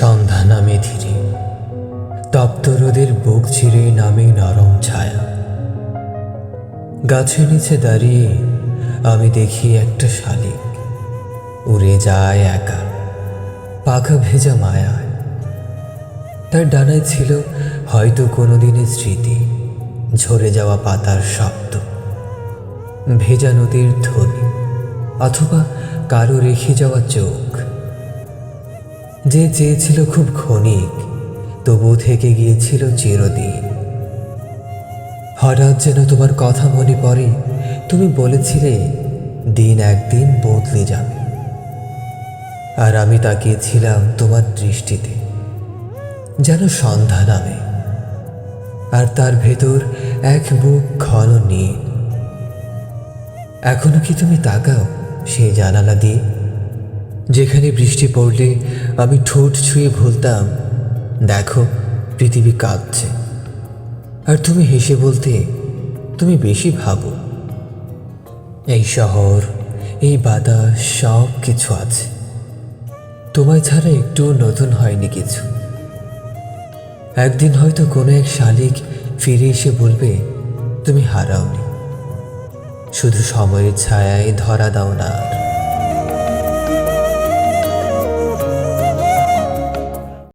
সন্ধ্যা নামে ধীরে। তপ্ত রোদের বুক চিরে নামে নরম ছায়া। গাছের নিচে দাঁড়িয়ে আমি দেখি একটা শালিক। উড়ে যায় একা। পাখা ভেজা মায়ায়। তার ডানায় ছিল হয়তো কোনোদিনের স্মৃতি। ঝরে যাওয়া পাতার শব্দ। ভেজা নদীর ধ্বনি। অথবা কারও রেখে যাওয়া চোখ। যে চেয়েছিল খুব ক্ষণিক, তবু থেকে গিয়েছিল চিরদিন। হঠাৎ যেন তোমার কথা মনে পড়ে, তুমি বলেছিলে, দিন একদিন বদলে যাবে। আর আমি তাকিয়েছিলাম তোমার দৃষ্টিতে, যেন সন্ধ্যা নামে। আর তার ভেতর এক বুক ঘন নীল। এখনও কি তুমি তাকাও সেই জানালা দিয়ে? যেখানে বৃষ্টি পড়লে আমি ঠোঁট ছুঁয়ে ভুলতাম দেখো, পৃথিবী কাঁদছে আর তুমি হেসে বলতে, তুমি বেশি ভাবো। এই শহর, এই বাতাস সব কিছু আছে। তোমায় ছাড়া একটু নতুন হয়নি কিছু। একদিন হয়তো কোনো এক শালিক ফিরে এসে বলবে, তুমি হারাওনি। শুধু সময়ের ছায়ায় ধরা দাও না আর।